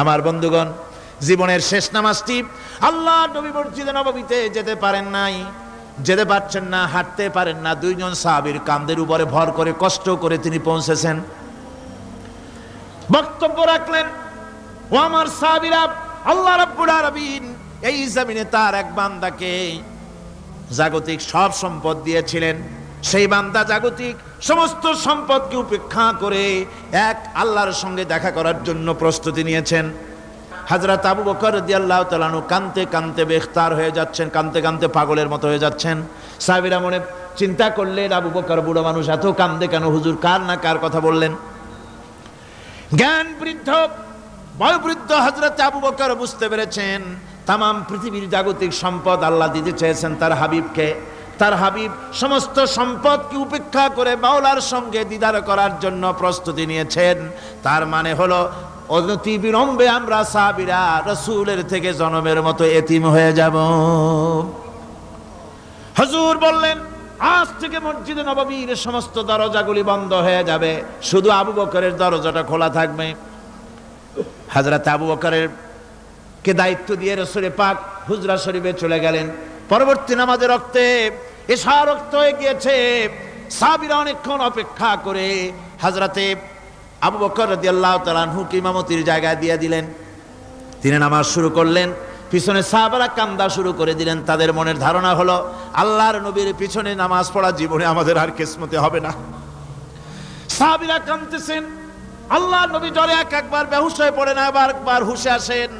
আমার বন্ধুগণ, জীবনের শেষ নামাজটি আল্লাহ নবী মসজিদে নবমীতে যেতে পারেন নাই। যেতে পারছেন না, হাঁটতে পারেন না, দুইজন সাহাবীর কান্দের উপরে ভর করে, কষ্ট করে তিনি পৌঁছেছেন। বক্তব্য রাখলেন, ও আমার সাহাবীরা, আল্লাহ রাব্বুল আলামিন এই জমিনে তার এক বান্দাকে জাগতিক সব সম্পদ দিয়েছিলেন। সেই বান্দা জাগতিক সমস্ত সম্পদকে উপেক্ষা করে এক আল্লাহর সঙ্গে দেখা করার জন্য প্রস্তুতি নিয়েছেন। হাজরা তাবু বকর দিয়াল্লাহ তালানু কানতে কানতে বেখতার হয়ে যাচ্ছেন কানতে কানতে পাগলের মতো হয়ে যাচ্ছেন। সাহাবিরা মনে চিন্তা করলেন, আবু বকর বুড়ো মানুষ এত কান্দে কেন? হুজুর কার না কার কথা বললেন? জ্ঞান বৃদ্ধ বয়োবৃদ্ধ হজরত আবু বকর বুঝতে পেরেছেন তাম পৃথিবীর জাগতিক সম্পদ আল্লাহ দিতে চেয়েছেন তার হাবিবকে। তার হাবিব সমস্ত সম্পদকে উপেক্ষা করে মাওলার সঙ্গে দিদার করার জন্য প্রস্তুতি নিয়েছেন। তার মানে হলো, অনতি বিলম্বে আমরা সাহাবিরা রসুলের থেকে জনমের মতো এতিম হয়ে যাব। হজুর বললেন, আজ থেকে মসজিদে নববীর সমস্ত দরজাগুলি বন্ধ হয়ে যাবে। শুধু আবু বকরের দরজাটা খোলা থাকবে। হাজরাত আবু বকরের কে দায়িত্ব দিয়ে রসুরে পাক হুজরা শরীফে চলে গেলেন। পরবর্তী নামাজের রক্তে এসা রক্ত হয়ে গিয়েছে। সাবিরা অনেকক্ষণ অপেক্ষা করে হাজরাতে আবু বকর রাদিয়াল্লাহু তাআলা হুক ইমামতির জায়গায় দিয়ে দিলেন। তিনি নামাজ শুরু করলেন, পিছনে সাহাবারা কান্দা শুরু করে দিলেন। তাদের মনের ধারণা হলো, আল্লাহর নবীর পিছনে নামাজ পড়া জীবনে আমাদের আর কিসমতে হবে না। সাহাবিরা কান্দতেছেন আল্লাহ নবী জ্বরে এক একবার বেহুশ হয়ে পড়েন আবার একবার হুশে আসেন।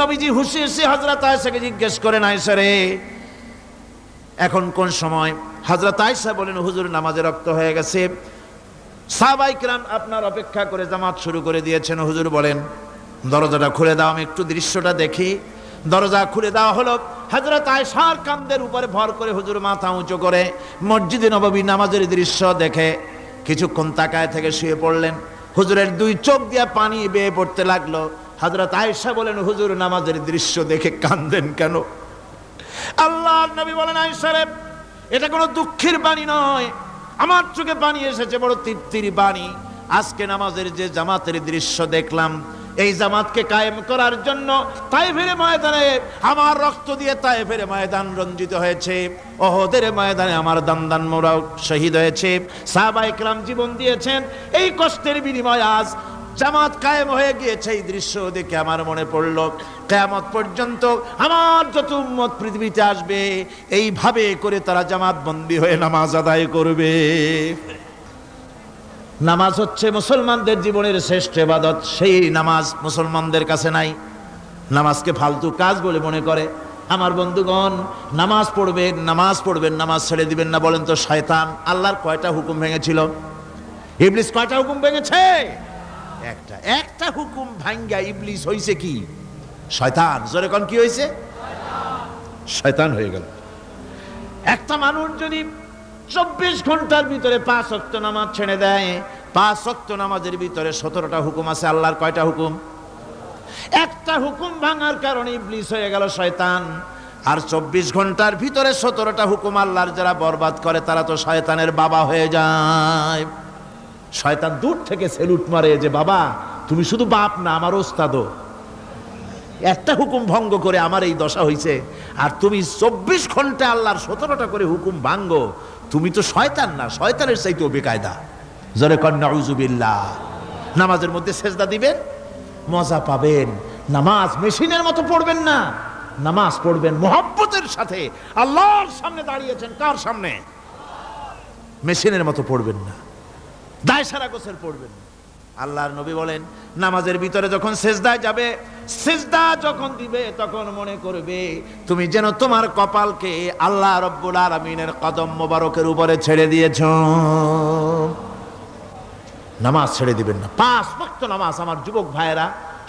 নবীজি হুশে এসে হজরত আয়েশাকে জিজ্ঞেস করেন আয়েশা রে এখন কোন সময়? হজরত আয়েশা বলেন, হুজুর, নামাজে রক্ত হয়ে গেছে। সাহাবাই কিরাম আপনার অপেক্ষা করে জামাত শুরু করে দিয়েছেন। হুজুর বলেন, দরজাটা খুলে দাও, আমি একটু দৃশ্যটা দেখি। দরজা খুলে দেওয়া হলো। হজরত আয়সার কান্দের উপরে ভর করে হুজুর মাথা উঁচু করে মসজিদে নববী নামাজের দৃশ্য দেখে কিছুক্ষণ তাকায় থেকে শুয়ে পড়লেন। হুজুরের দুই চোখ দিয়ে পানি বেয়ে পড়তে লাগল। হজরত আয়েশা বলেন, হুজুর, নামাজের দৃশ্য দেখে কান্দেন কেন? আল্লাহ নবী বলেন রে এটা কোনো দুঃখের বাণী নয়। আমার চোখে পানি এসেছে, বড় তৃপ্তির বাণী। আজকে নামাজের যে জামাতের দৃশ্য দেখলাম, এই জামাতকে কায়েম করার জন্য তাইফের ময়দানে আমার রক্ত দিয়ে তাইফের ময়দান রঞ্জিত হয়েছে। ওহদের ময়দানে আমার দান্দান মোরাও শহীদ হয়েছে। সাহাবা ইকরাম জীবন দিয়েছেন। এই কষ্টের বিনিময় আজ জামাত কায়েম হয়ে গিয়েছে এই দৃশ্য দেখে আমার মনে পড়ল, কেয়ামত পর্যন্ত আমার যত উম্মত পৃথিবীতে আসবে, এইভাবে করে তারা জামাত বন্দী হয়ে নামাজ আদায় করবে। নামাজ হচ্ছে মুসলমানদের জীবনের শ্রেষ্ঠ এবাদত সেই নামাজ মুসলমানদের কাছে নাই। নামাজকে ফালতু কাজ বলে মনে করে। আমার বন্ধুগণ, নামাজ পড়বেন নামাজ পড়বেন, নামাজ ছেড়ে দিবেন না বলেন তো শয়তান, আল্লাহর কয়টা হুকুম ভেঙেছিল? ইবলিস কয়টা হুকুম ভেঙেছে? একটা একটা হুকুম ভাঙ্গা ইবলিস হইছে কি? শয়তান। জোরে কোন, কি হয়েছে শয়তান হয়ে গেল। একটা মানুষ যদি চব্বিশ ঘণ্টার ভিতরে পাঁচ অক্ত নামাজ ছেড়ে দেয়, পাঁচ অক্ত নামাজের ভিতরে সতেরোটা হুকুম আছে, আল্লাহর কয়টা হুকুম? একটা হুকুম ভাঙার কারণে ইবলিস হয়ে গেল শয়তান। আর চব্বিশ ঘণ্টার ভিতরে সতেরোটা হুকুম আল্লাহর যারা বরবাদ করে, তারা তো শয়তানের বাবা হয়ে যায়। শয়তান দূর থেকে সেলুট মারে যে, বাবা, তুমি শুধু বাপ না, আমার ওস্তাদও। একটা হুকুম ভঙ্গ করে আমার এই দশা হয়েছে আর তুমি চব্বিশ ঘণ্টা আল্লাহর সতেরোটা করে হুকুম ভাঙ্গ। তুমি তো শয়তান না, শয়তানের চাইতেও বেকায়দা। জরে কন্যা উজুবিল্লাহ নামাজের মধ্যে সেজদা দিবেন, মজা পাবেন। নামাজ মেশিনের মতো পড়বেন না। নামাজ পড়বেন মোহাব্বতের সাথে। আল্লাহর সামনে দাঁড়িয়েছেন কার সামনে? মেশিনের মতো পড়বেন না। দায় সারা গোসল পড়বেন। আল্লাহর নবী বলেন, নামাজের ভিতরে যখন সেজদায় যাবে, সেজদা যখন দিবে, তখন মনে করবে, তুমি যেন তোমার কপালকে আল্লাহ রব্বুল আলমিনের কদম মোবারকের উপরে ছেড়ে দিয়েছ। নামাজ ছেড়ে দিবেন না। পাঁচ ভক্ত নামাজ আমার যুবক ভাইয়েরা,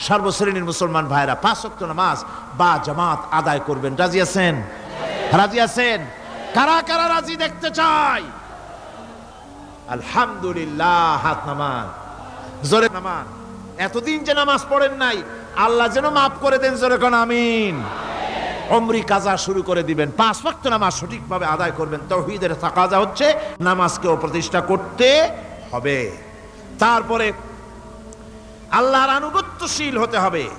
সর্বশ্রেণীর মুসলমান ভাইয়েরা, পাঁচ ভক্ত নামাজ বা জামাত আদায় করবেন। রাজি আছেন? রাজি আছেন? কারা কারা রাজি দেখতে চাই আলহামদুলিল্লাহ, হাত নামান। জোরে নামান। এতদিন যে নামাজ পড়েন নাই, আল্লাহ যেন মাফ করে দেন, জোরে কোন, আমিন। অমরি কাজা শুরু করে দিবেন। পাঁচ ওয়াক্ত নামাজ সঠিকভাবে আদায় করবেন। তৌহিদের তাকাজা হচ্ছে নামাজকেও প্রতিষ্ঠা করতে হবে। তারপরে আল্লাহর আনুগত্যশীল হতে হবে।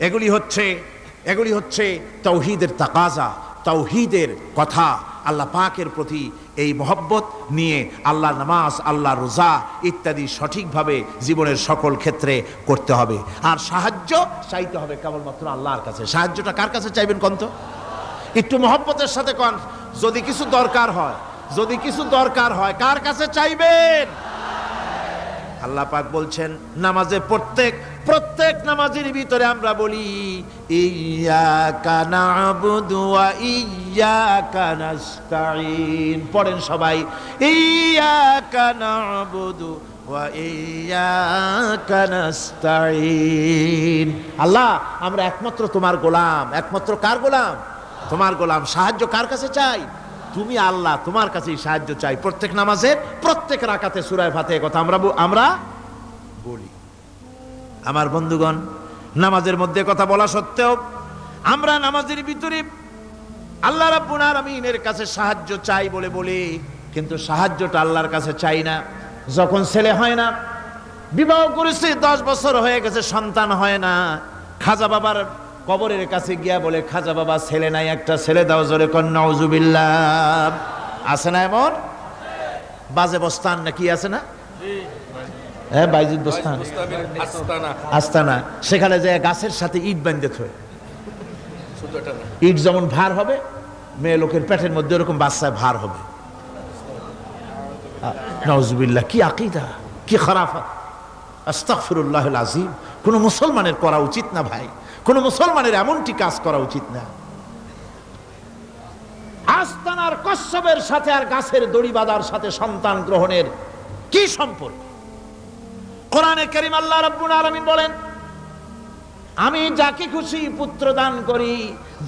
এগুলি হচ্ছে এগুলি হচ্ছে তৌহিদের তাকাজা। তৌহিদের কথা আল্লাহ পাকের প্রতি এই মহব্বত নিয়ে আল্লাহ নামাজ আল্লাহ রোজা ইত্যাদি সঠিকভাবে জীবনের সকল ক্ষেত্রে করতে হবে। আর সাহায্য চাইতে হবে কেবলমাত্র আল্লাহর কাছে। সাহায্যটা কার কাছে চাইবেন কন্ত? একটু মহব্বতের সাথে কন। যদি কিছু দরকার হয়, যদি কিছু দরকার হয়, কার কাছে চাইবেন? আল্লাহ পাক বলছেন, নামাজে প্রত্যেক প্রত্যেক নামাজের ভিতরে আমরা বলি পড়েন সবাই আল্লাহ, আমরা একমাত্র তোমার গোলাম। একমাত্র কার গোলাম? তোমার গোলাম সাহায্য কার কাছে চাই? তুমি আল্লাহ, তোমার কাছেই সাহায্য চাই। প্রত্যেক নামাজের প্রত্যেক রাকাতে সুরায় ফাতে কথা আমরা আমরা বলি। আমার বন্ধুগণ, নামাজের মধ্যে কথা বলা সত্ত্বেও আমরা নামাজের ভিতরে আল্লাহ রাব্বুল আলামিনের কাছে সাহায্য চাই বলে বলি, কিন্তু সাহায্যটা আল্লাহর কাছে চাই না। যখন ছেলে হয় না, বিবাহ করেছে, দশ বছর হয়ে গেছে, সন্তান হয় না, খাজা বাবার কবরের কাছে গিয়া বলে, খাজা বাবা, ছেলে নাই, একটা ছেলে দাও, জোরে কন্যা আছে না এমন? বাজে বস্তান নাকি আছে না? হ্যাঁ বাইজুদ বস্তান আস্তানা। সেখানে যে গাছের সাথে ইট বান্ধে থয়। ইট যেমন ভার হবে মেয়ে লোকের পেটের মধ্যে এরকম বাচ্চায় ভার হবে। নজবিল্লা কি আকিদা কি খারাফা। আজিম কোন মুসলমানের করা উচিত না ভাই। কোন মুসলমানের এমনটি কাজ করা উচিত না। আস্তানার কশ্যপের সাথে আর গাছের দড়ি বাঁধার সাথে সন্তান গ্রহণের কি সম্পর্ক? কোরআনে করিম আল্লাহ রাব্বুল আলামিন বলেন, আমি যাকে খুশি পুত্র দান করি,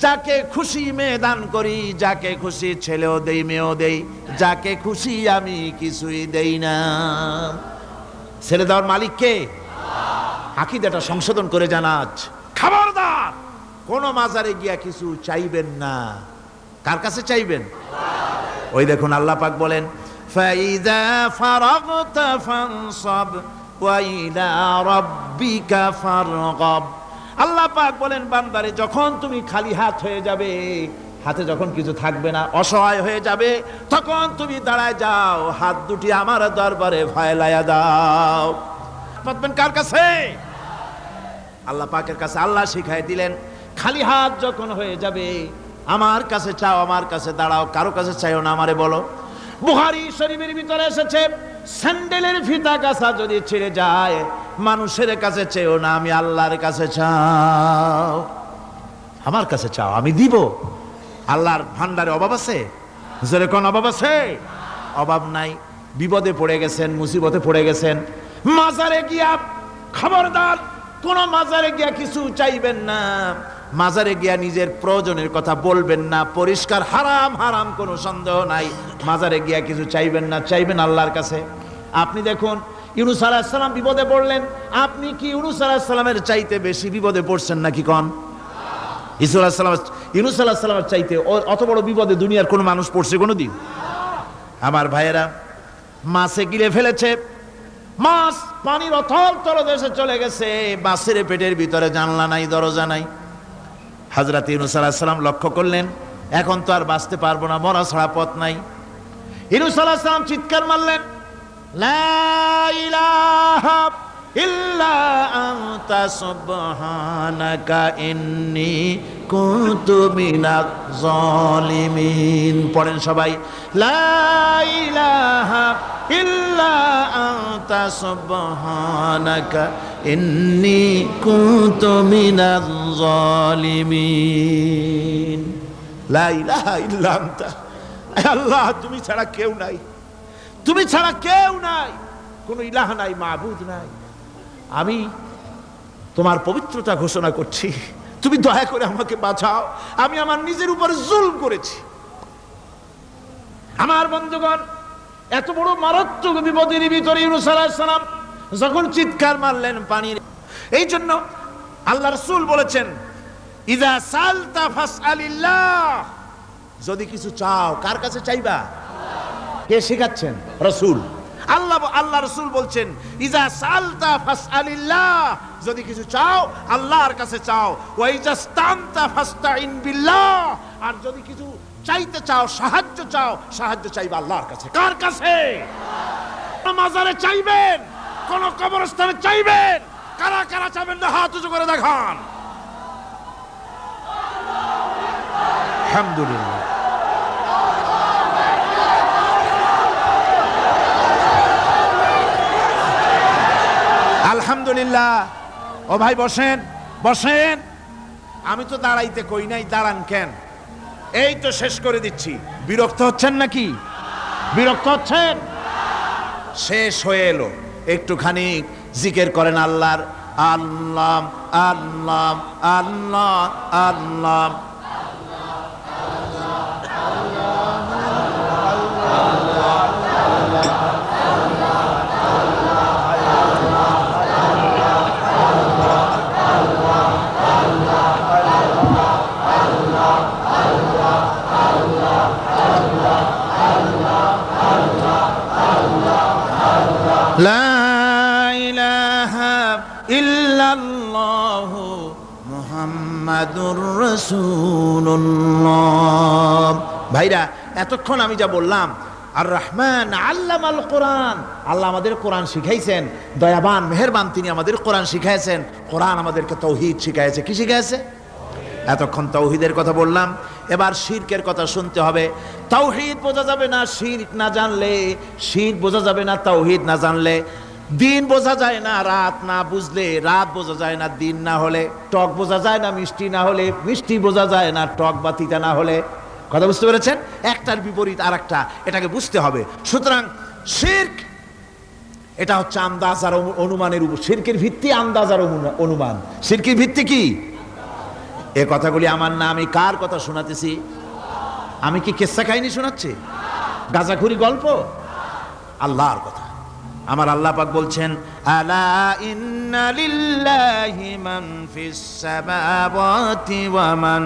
যাকে খুশি মেয়ে দান করি, যাকে খুশি ছেলেও দেই, মেয়েও দেই, যাকে খুশি আমি কিছুই দেই না। ছেলে দেওয়ার মালিক কে? আকিদাটা সংশোধন করে জানাজ খবরদার! কোন মাজারে গিয়া কিছু চাইবেন না। কার কাছে চাইবেন? ওই দেখুন আল্লাহ পাক বলেন ফাইদা ফারাগতা ফানসাব। ওয়া ইলা রাব্বিকা ফারগাব। আল্লাহ পাক বলেন, বান্দারে, যখন তুমি খালি হাত হয়ে যাবে, হাতে যখন কিছু থাকবে না, অসহায় হয়ে যাবে, তখন তুমি দাঁড়ায় যাও, হাত দুটি আমার দরবারে ফয়লায়া দাও। পাতবেন কার কাছে? আল্লাহ পাকের কাছে আল্লাহ শিখাই দিলেন, খালি হাত যখন হয়ে যাবে, আমার কাছে চাও, আমার কাছে দাঁড়াও, কারও কাছে চাইও না, আমারে বলো। বুহারি শরীফের ভিতরে এসেছে স্যান্ডেলের ফিতা কাছা যদি ছিঁড়ে যায়, মানুষের কাছে চেয়েও না, আমি আল্লাহর কাছে চাও। আমার কাছে চাও, আমি দিব। আল্লাহর ভান্ডারে অভাব আছে? যেরকম অভাব আছে? অভাব নাই। বিপদে পড়ে গেছেন, মুসিবতে পড়ে গেছেন। মাজারে গিয়া খবরদার, কোন মাজারে গিয়া কিছু চাইবেন না। মাজারে গিয়া নিজের প্রয়োজনের কথা বলবেন না, পরিষ্কার, হারাম হারাম কোনো সন্দেহ নাই। মাজারে গিয়া কিছু চাইবেন না, চাইবেন আল্লাহর কাছে। আপনি দেখুন, ইউনুস আলাহিসাল্লাম বিপদে পড়লেন। আপনি কি ইউনুস আলাহিসাল্লামের চাইতে বেশি বিপদে পড়ছেন নাকি কন? ইসুল আলাহিসাল্লাম ইউনুস আলাহিসাল্লামের চাইতে অত বড় বিপদে দুনিয়ার কোনো মানুষ পড়ছে কোনো দিন আমার ভাইয়েরা, মাছে গিলে ফেলেছে। মাছ পানির অথল তলদেশে চলে গেছে। বাসের পেটের ভিতরে জানলা নাই, দরজা নাই। হাজরাত ইউনুস আলাহিসাল্লাম লক্ষ্য করলেন, এখন তো আর বাঁচতে পারব না, মরা ছাড়া পথ নাই। ইউনুস আলাহিসাল্লাম চিৎকার মারলেন ইল্লা আনতা সুবহানাকা ইন্নী কুনতু মিনাজ জালিমিন। পড়েন সবাই, লা ইলাহা ইল্লা আনতা সুবহানাকা ইন্নী কুনতু মিনাজ জালিমিন। লা ইলাহা ইল্লা আনতা আল্লাহ, তুমি ছাড়া কেউ নাই। তুমি ছাড়া কেউ নাই। কোনো ইলাহ নাই মাহবুদ নাই। আমি তোমার পবিত্রতা ঘোষণা করছি। তুমি দয়া করে আমাকে বাঁচাও। আমি আমার নিজের উপর জুল করেছি। আমার বন্ধুগণ, এত বড় মারাত্মক বিপদের ভিতরে ইউনুস সালাম যখন চিৎকার মারলেন পানির, এই জন্য আল্লাহ রসুল বলেছেন ইদা সালতা ফাসআলিল্লাহ। যদি কিছু চাও, কার কাছে চাইবা? কে শেখাচ্ছেন? রসুল। আল্লাহ আল্লাহ রসুল বলছেন, ইজা সালতা ফাসআলিল্লাহ। যদি কিছু চাও, আল্লাহর কাছে চাও। ওয়া ইজা স্তানতা ফাস্তাইন বিল্লাহ। আর যদি কিছু চাইতে চাও, সাহায্য চাও, সাহায্য চাইবে আল্লাহর কাছে। কার কাছে? মাজারে চাইবেন? কোন কবরস্থানে চাইবেন? কারা কারা চাইবেন? না, হাত উঁচু করে দেখান। আলহামদুলিল্লাহ। আলহামদুলিল্লাহ। ও ভাই, বসেন বসেন। আমি তো দাঁড়াইতে কই নাই, দাঁড়ান কেন? এই তো শেষ করে দিচ্ছি। বিরক্ত হচ্ছেন নাকি? বিরক্ত হচ্ছেন? শেষ হয়ে এলো। একটুখানি জিকের করেন আল্লাহর আল্লাহ আল্লাহ আল্লাহ আল্লাহ। এতক্ষণ আমি যা বললাম আর রহমান আল্লাম আল কোরআন। আল্লাহ আমাদের কোরআন শিখাইছেন। দয়াবান, মেহেরবান তিনি আমাদের কোরআন শিখাইছেন। কোরআন আমাদেরকে তৌহিদ শিখাইছে। কি শিখাইছে? এতক্ষণ তৌহিদের কথা বললাম। এবার শিরকের কথা শুনতে হবে। তৌহিদ বোঝা যাবে না শির না জানলে, শির বোঝা যাবে না তৌহিদ না জানলে। দিন বোঝা যায় না, রাত না বুঝলে, রাত বোঝা যায় না দিন না হলে। টক বোঝা যায় না, মিষ্টি না হলে, মিষ্টি বোঝা যায় না, টক বা তিতা না হলে। কথা বুঝতে পেরেছেন? একটার বিপরীত আর একটা এটাকে বুঝতে হবে। সুতরাং শির্ক, এটা হচ্ছে আন্দাজ আর অনুমানের উপর শিরকের ভিত্তি আন্দাজ আর অনু- অনুমান। শিরকের ভিত্তি কি? এ কথাগুলি আমার না, আমি কার কথা শোনাতেছি? আমি কি কেসা কাহিনী শোনাচ্ছি? গাজাখুরি গল্প? আল্লাহর কথা। আমার আল্লাহ পাক বলছেন, আলা ইন্না লিল্লাহি মান ফিস সামাওয়াতি ওয়া মান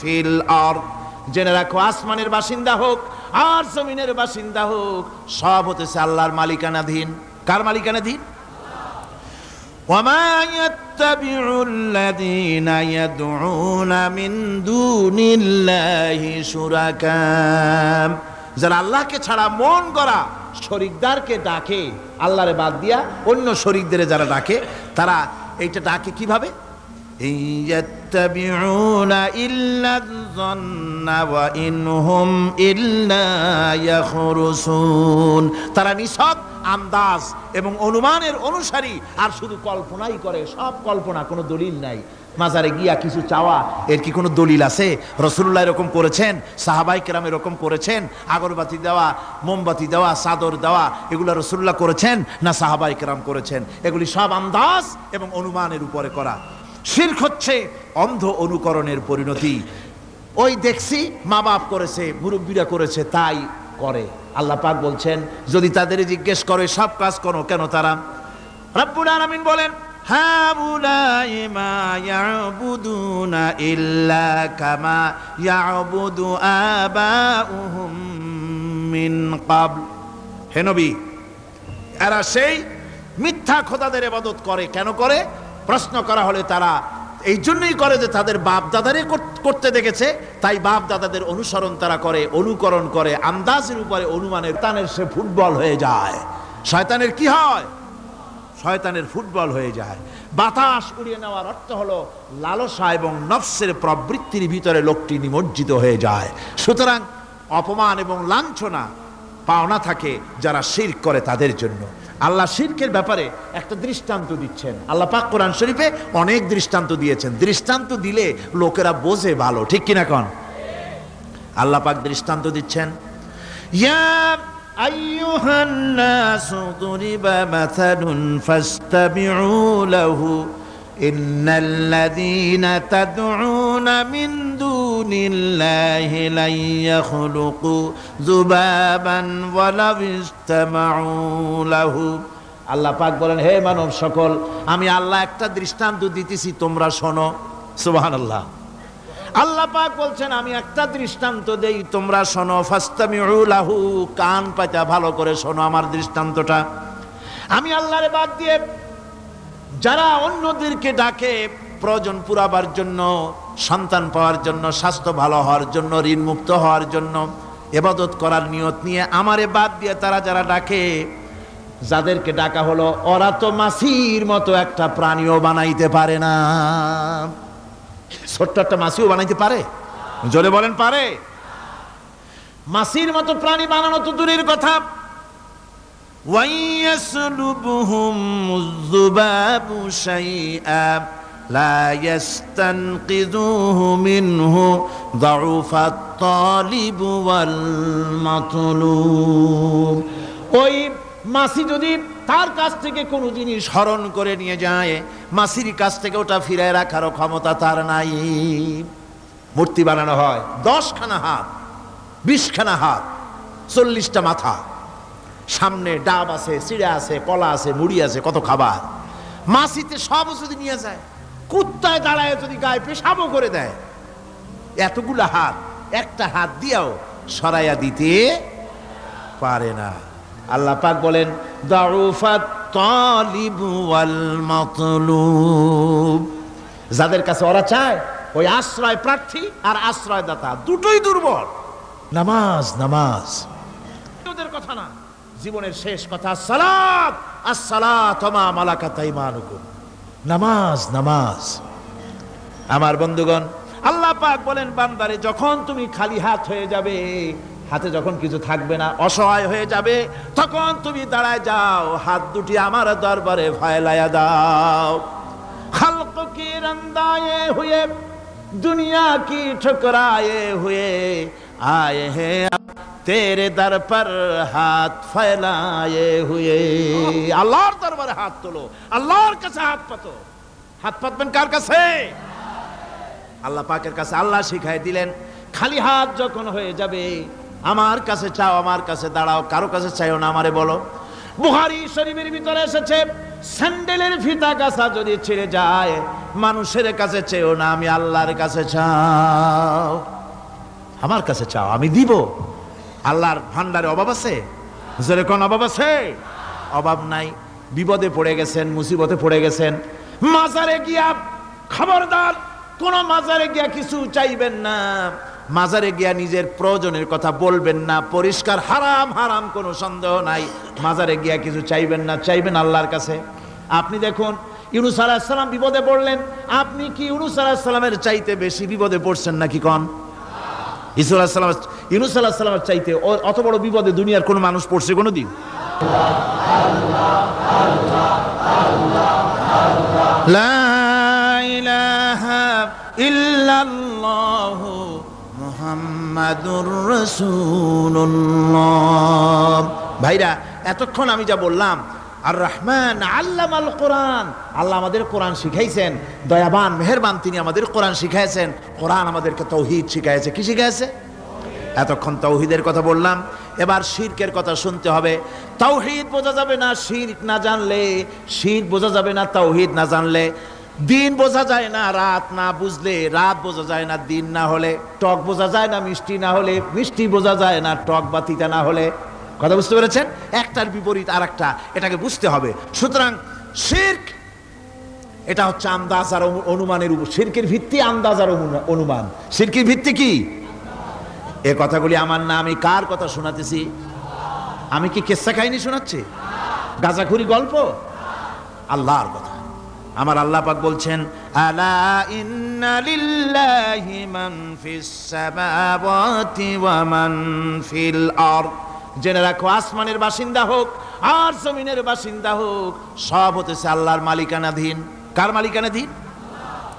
ফিল আরদ। জেনে রাখো আসমানের বাসিন্দা হোক আর জমিনের বাসিন্দা হোক সব হতেছে আল্লাহর মালিকানাধীন কার মালিকানাধীন وما يتبع الذين يدعون من دون الله شركاء যারা আল্লাহকে ছাড়া মন করা শরিকদারকে ডাকে আল্লাহরে বাদ দিয়া অন্য শরিকদের যারা ডাকে তারা এইটা ডাকে কিভাবে إن يتبعون إلا الظن وإن هم إلا يخرسون তারা নিছক আন্দাজ এবং অনুমানের অনুসারী আর শুধু কল্পনাই করে সব কল্পনা কোনো দলিল নাই মাজারে গিয়া কিছু চাওয়া এর কি কোনো দলিল আছে রসুল্লাহ এরকম করেছেন সাহাবাই কেরাম এরকম করেছেন আগরবাতি দেওয়া মোমবাতি দেওয়া চাদর দেওয়া এগুলো রসুল্লাহ করেছেন না সাহাবাই কেরাম করেছেন এগুলি সব আন্দাজ এবং অনুমানের উপরে করা শির্ক হচ্ছে অন্ধ অনুকরণের পরিণতি। ওই দেখছি মা বাপ করেছে, মুরব্বীরা করেছে, তাই করে। আল্লাহ পাক বলছেন, যদি তাদের জিজ্ঞেস করে, সব কাজ করো, কেন তারা? রব্বুল আলামিন বলেন, হাউলাই মা ইয়াবুদুনা ইল্লা কামা ইয়াবুদু আবাউহুম মিন ক্বাবল। হে নবী, এরা সেই মিথ্যা খোদাদের ইবাদত করে। কেন করে? প্রশ্ন করা হলে তারা এই জন্যই করে যে তাদের বাপ দাদারে করতে দেখেছে, তাই বাপ দাদাদের অনুসরণ তারা করে, অনুকরণ করে, আন্দাজের উপরে অনুমানের তানের সে ফুটবল হয়ে যায়। শয়তানের কি হয়? শয়তানের ফুটবল হয়ে যায়। বাতাস উড়িয়ে নেওয়ার অর্থ হলো লালসা এবং নফসের প্রবৃত্তির ভিতরে লোকটি নিমজ্জিত হয়ে যায়। সুতরাং অপমান এবং লাঞ্ছনা পাওনা থাকে যারা শির করে তাদের জন্য। আল্লাহ শিরকের ব্যাপারে একটা দৃষ্টান্ত দিচ্ছেন। আল্লাহ পাক কোরআন শরীফে অনেক দৃষ্টান্ত দিয়েছেন। দৃষ্টান্ত দিলে লোকেরা বোঝে ভালো, ঠিক কিনা কন? আল্লাহ পাক দৃষ্টান্ত দিচ্ছেন। ইয়া আইয়ুহান নাসু দুরিবা মাসালুন ফাস্তামিউ লাহু ইন্নাল্লাযীনা তাদউনা মিন দুনিল্লাহি লা ইয়াখলুকু যুবাবান ওয়ালাউ ইসতামাউ লাহু আল্লাহ পাক বলেন, হে মানব সকল, আমি আল্লাহ একটা দৃষ্টান্ত দিতেছি, তোমরা শোনো। সুবহানাল্লাহ। আল্লাহ আল্লাহ পাক বলছেন, আমি একটা দৃষ্টান্ত দেই, তোমরা শোনো। ফাস্তামিউ লাহু, কান পাতা ভালো করে শোনো আমার দৃষ্টান্তটা। আমি আল্লাহরে বাদ দিয়ে যারা অন্যদেরকে ডাকে প্রয়োজন পুরাবার জন্য সন্তান পাওয়ার জন্য স্বাস্থ্য ভালো হওয়ার জন্য ঋণ মুক্ত হওয়ার জন্য এবাদত করার নিয়ত নিয়ে আমারে বাদ দিয়ে তারা যারা ডাকে যাদেরকে ডাকা হলো ওরা তো মাসির মতো একটা প্রাণীও বানাইতে পারে না ছোট্ট একটা মাসিও বানাইতে পারে জোরে বলেন পারে মাসির মতো প্রাণী বানানো তো দূরের কথা ويسلبهم الذباب شيئا لا يستنقذوه منه ضعف الطالب والمطلوب ওই মাসি যদি তার কাছ থেকে কোনো জিনিস হরণ করে নিয়ে যায় মাসির কাছ থেকে ওটা ফিরায় রাখারও ক্ষমতা তার নাই মূর্তি বানানো হয় দশখানা হাত বিশখানা হাত চল্লিশটা মাথা সামনে ডাব আছে চিড়ে আছে কলা আছে মুড়ি আছে কত খাবার মাসিতে সব যদি নিয়ে যায় কুত্তায় দাঁড়ায় যদি গায়ে পেশাবও করে দেয়। এতগুলা হাত, একটা হাত দিয়েও সরাইয়া দিতে পারে না। আল্লাহ পাক বলেন দাউফাত তালিবু যাদের কাছে ওরা চায়, ওই আশ্রয় প্রার্থী আর আশ্রয় দাতা দুটোই দুর্বল। নামাজ নামাজ। ওদের কথা না, জীবনের শেষ কথা, সালাত, আসসালাত তোমা মালাকাত ইমানুকুম। নামাজ নামাজ। আমার বন্ধুগণ, আল্লাহ পাক বলেন, বান্দারে, যখন তুমি খালি হাত হয়ে যাবে, হাতে যখন কিছু থাকবে না, অসহায় হয়ে যাবে, তখন তুমি দাঁড়ায় যাও, হাত দুটি আমার দরবারে ফায়লায়া দাও। খালকো কি রান্দায়ে হুয়ে, দুনিয়া কি ঠকরায়ে হুয়ে, আয়ে হে তেরে দর পর হাত ফেলায়ে হুয়ে আল্লাহর দরবারে হাত তোলো আল্লাহর কাছে হাত পাতো হাত পাতবেন কার কাছে? আল্লাহ পাকের কাছে আল্লাহ শিখাই দিলেন, খালি হাত যখন হয়ে যাবে, আমার কাছে চাও, আমার কাছে দাঁড়াও, কারও কাছে চাইও না আমারে বলো। বুহারি শরীফের ভিতরে এসেছে, স্যান্ডেলের ফিতা কাছা যদি ছিঁড়ে যায়, মানুষের কাছে চেয়েও না, আমি আল্লাহর কাছে চাও। আমার কাছে চাও, আমি দিব। আল্লাহর ভান্ডারে অভাব আছে? জোরে কোন অভাব আছে? অভাব নাই। বিপদে পড়ে গেছেন, মুসিবতে পড়ে গেছেন। মাজারে গিয়া খবরদার, কোন মাজারে গিয়া কিছু চাইবেন না। মাজারে গিয়া নিজের প্রয়োজনের কথা বলবেন না। পরিষ্কার, হারাম হারাম কোনো সন্দেহ নাই। মাজারে গিয়া কিছু চাইবেন না, চাইবেন আল্লাহর কাছে। আপনি দেখুন, ইউনুস আলাহিসাল্লাম বিপদে পড়লেন। আপনি কি ইউনুস আলাহিসাল্লামের চাইতে বেশি বিপদে পড়ছেন নাকি কন? ইসুল আলাহিসাল্লাম ইউনুস আলাহিসাল্লামের চাইতে অত বড় বিপদে দুনিয়ার কোনো মানুষ পড়ছে কোনো দিন ইল্লাল্লাহু মুহাম্মাদুর রাসূলুল্লাহ। ভাইরা, এতক্ষণ আমি যা বললাম আর রহমান আল্লাম আল কোরআন। আল্লাহ আমাদের কোরআন শিখাইছেন। দয়াবান, মেহেরবান তিনি আমাদের কোরআন শিখাইছেন। কোরআন আমাদেরকে তৌহিদ শিখাইছে। কি শিখাইছে? এতক্ষণ তৌহিদের কথা বললাম। এবার শিরকের কথা শুনতে হবে। তৌহিদ বোঝা যাবে না শিরক না জানলে, শির বোঝা যাবে না তৌহিদ না জানলে। দিন বোঝা যায় না, রাত না বুঝলে, রাত বোঝা যায় না, দিন না হলে। টক বোঝা যায় না, মিষ্টি না হলে, মিষ্টি বোঝা যায় না, টক বা তিতা না হলে। কথা বুঝতে পেরেছেন? একটার বিপরীত আর একটা এটাকে বুঝতে হবে। সুতরাং শির্ক, এটা হচ্ছে আন্দাজ আর অনুমানের উপর শিরকের ভিত্তি আন্দাজ আর অনু- অনুমান। শিরকের ভিত্তি কি? এ কথাগুলি আমার না, আমি কার কথা শোনাতেছি? আমি কি কেসা কাহিনী শোনাচ্ছি? গাজাখুরি গল্প? আল্লাহর কথা। আমার আল্লাহ পাক বলছেন, আলা ইন্না লিল্লাহি মান ফিস সামাওয়াতি ওয়া মান ফিল আরদ। জেনে রাখো, আসমানের বাসিন্দা হোক, আর জমিনের বাসিন্দা হোক, সব হতেছে আল্লাহর মালিকানাধীন। কার মালিকানাধীন?